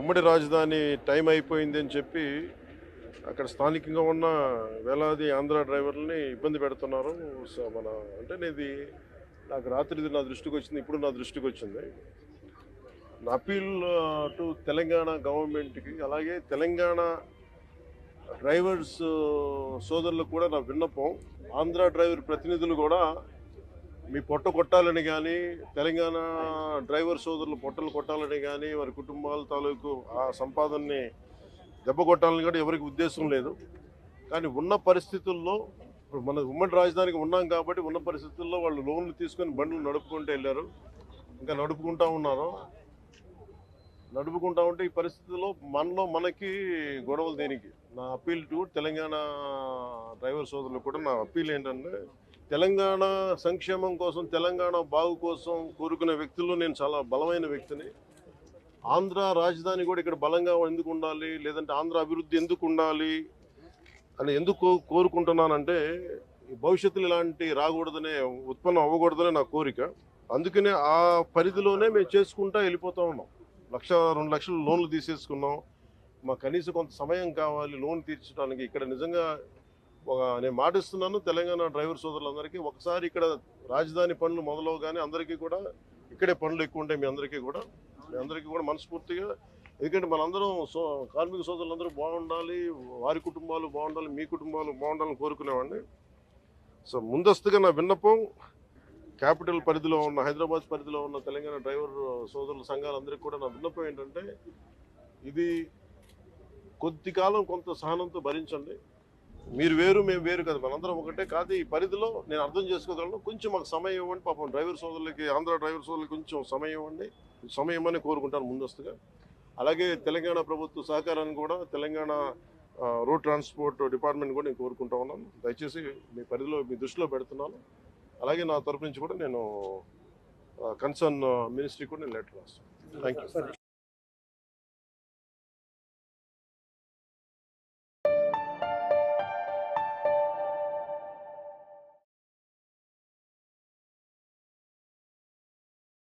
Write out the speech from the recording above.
ఉమ్మడి రాజధాని టైం అయిపోయింది అని చెప్పి అక్కడ స్థానికంగా ఉన్న వేలాది ఆంధ్ర డ్రైవర్లని ఇబ్బంది పెడుతున్నారు. సో మన అంటే ఇది నాకు రాత్రిది నా దృష్టికి వచ్చింది ఇప్పుడు నా దృష్టికి వచ్చింది. నా అపీల్ టు తెలంగాణ గవర్నమెంట్కి అలాగే తెలంగాణ డ్రైవర్స్ సోదరులకు కూడా నా విన్నపం ఆంధ్ర డ్రైవర్ ప్రతినిధులు కూడా మీ పొట్ట కొట్టాలని కానీ తెలంగాణ డ్రైవర్ సోదరులు పొట్టలు కొట్టాలని కానీ వారి కుటుంబాల తాలూకు ఆ సంపాదనని దెబ్బ కొట్టాలని కూడా ఎవరికి ఉద్దేశం లేదు. కానీ ఉన్న పరిస్థితుల్లో ఇప్పుడు మన ఉమ్మడి రాజధానికి ఉన్నాం కాబట్టి ఉన్న పరిస్థితుల్లో వాళ్ళు లోన్లు తీసుకొని బండ్లు నడుపుకుంటూ వెళ్ళారు. ఇంకా నడుపుకుంటూ ఉన్నారు నడుపుకుంటా ఉంటే ఈ పరిస్థితుల్లో మనలో మనకి గొడవలు దేనికి? నా అప్పీల్ టు తెలంగాణ డ్రైవర్ సోదరులకు కూడా నా అప్పీల్ ఏంటంటే తెలంగాణ సంక్షేమం కోసం తెలంగాణ బాగు కోసం కోరుకునే వ్యక్తుల్లో నేను చాలా బలమైన వ్యక్తిని. ఆంధ్ర రాజధాని కూడా ఇక్కడ బలంగా ఎందుకు ఉండాలి లేదంటే ఆంధ్ర అభివృద్ధి ఎందుకు ఉండాలి అని ఎందుకు కోరుకుంటున్నానంటే ఈ భవిష్యత్తులో ఇలాంటి రాకూడదనే ఉత్పన్నం అవ్వకూడదనే నా కోరిక. అందుకనే ఆ పరిధిలోనే మేము చేసుకుంటా వెళ్ళిపోతా ఉన్నాం. లక్ష రెండు లక్షలు లోన్లు తీసేసుకున్నాం. మాకు కనీసం కొంత సమయం కావాలి లోన్ తీర్చడానికి. ఇక్కడ నిజంగా ఒక నేను మాటిస్తున్నాను తెలంగాణ డ్రైవర్ సోదరులందరికీ. ఒకసారి ఇక్కడ రాజధాని పనులు మొదలవగానే అందరికీ కూడా ఇక్కడే పనులు ఎక్కువ ఉంటాయి మీ అందరికీ కూడా. మీ అందరికీ కూడా మనస్ఫూర్తిగా. ఎందుకంటే మనందరం సో కార్మిక సోదరులందరూ బాగుండాలి వారి కుటుంబాలు బాగుండాలి మీ కుటుంబాలు బాగుండాలని కోరుకునేవాడిని. సో ముందస్తుగా నా విన్నపం క్యాపిటల్ పరిధిలో ఉన్న హైదరాబాద్ పరిధిలో ఉన్న తెలంగాణ డ్రైవర్ సోదరుల సంఘాలందరికీ కూడా నా విన్నపం ఏంటంటే ఇది కొద్ది కాలం కొంత సహనంతో భరించండి. మీరు వేరు మేము వేరు కదా. మనందరం ఒకటే. కాదు ఈ పరిధిలో నేను అర్థం చేసుకోగలను. కొంచెం మాకు సమయం ఇవ్వండి. పాపం డ్రైవర్ సోదరులకి ఆంధ్ర డ్రైవర్ సోదరులకి కొంచెం సమయం ఇవ్వండి. సమయం అని కోరుకుంటాను ముందస్తుగా. అలాగే తెలంగాణ ప్రభుత్వ సహకారాన్ని కూడా తెలంగాణ రోడ్ ట్రాన్స్పోర్ట్ డిపార్ట్మెంట్ కూడా నేను కోరుకుంటా ఉన్నాను. దయచేసి మీ పరిధిలో మీ దృష్టిలో పెడుతున్నాను. అలాగే నా తరపు నుంచి కూడా నేను కన్సర్న్ మినిస్ట్రీ కూడా నేను లెటర్ రాస్తాను థ్యాంక్ యూ